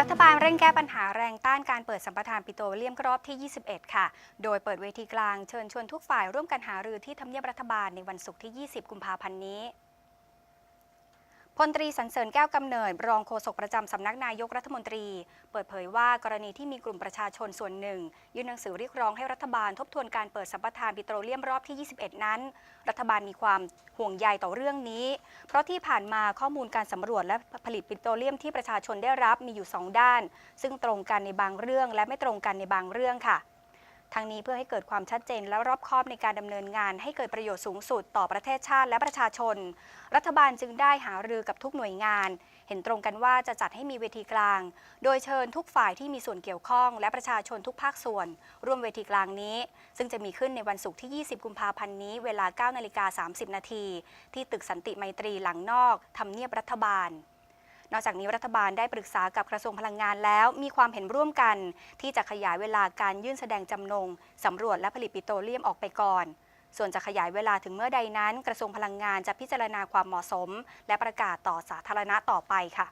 รัฐบาลเร่งแก้ปัญหาแรงต้านการเปิดสัมปทานปิโตรเลียมรอบที่ 21 ค่ะ โดยเปิดเวทีกลางเชิญชวนทุกฝ่ายร่วมกันหารือที่ทำเนียบรัฐบาลในวันศุกร์ที่ 20 กุมภาพันธ์นี้ พลตรีสันเสริญแก้วกำเนิด รองโฆษกประจำสำนักนายกรัฐมนตรี เปิดเผยว่ากรณีที่มีกลุ่มประชาชนส่วนหนึ่ง ยื่นหนังสือเรียกร้องให้รัฐบาลทบทวนการเปิดสัมปทานปิโตรเลียมรอบที่ 21 นั้น รัฐบาลมีความห่วงใยต่อเรื่องนี้ เพราะที่ผ่านมาข้อมูลการสำรวจและผลิตปิโตรเลียมที่ประชาชนได้รับมีอยู่ 2 ด้าน ซึ่งตรงกันในบางเรื่องและไม่ตรงกันในบางเรื่องค่ะ ทั้งนี้เพื่อให้เกิดความชัดเจนและรอบคอบในการดำเนินงานให้เกิดประโยชน์สูงสุดต่อประเทศชาติและประชาชน รัฐบาลจึงได้หารือกับทุกหน่วยงาน เห็นตรงกันว่าจะจัดให้มีเวทีกลาง โดยเชิญทุกฝ่ายที่มีส่วนเกี่ยวข้อง และประชาชนทุกภาคส่วน ร่วมเวทีกลางนี้ ซึ่งจะมีขึ้นในวันศุกร์ที่ 20 กุมภาพันธ์นี้ เวลา 9 นาฬิกา 30 นาทีที่ตึกสันติไมตรีหลังนอกทำเนียบรัฐบาล นอกจากนี้รัฐบาลได้ปรึกษากับกระทรวงพลังงานแล้ว มีความเห็นร่วมกัน ที่จะขยายเวลาการยื่นแสดงจำนงสำรวจและผลิตปิโตรเลียมออกไปก่อน ส่วนจะขยายเวลาถึงเมื่อใดนั้น กระทรวงพลังงานจะพิจารณาความเหมาะสม และประกาศต่อสาธารณะต่อไปค่ะ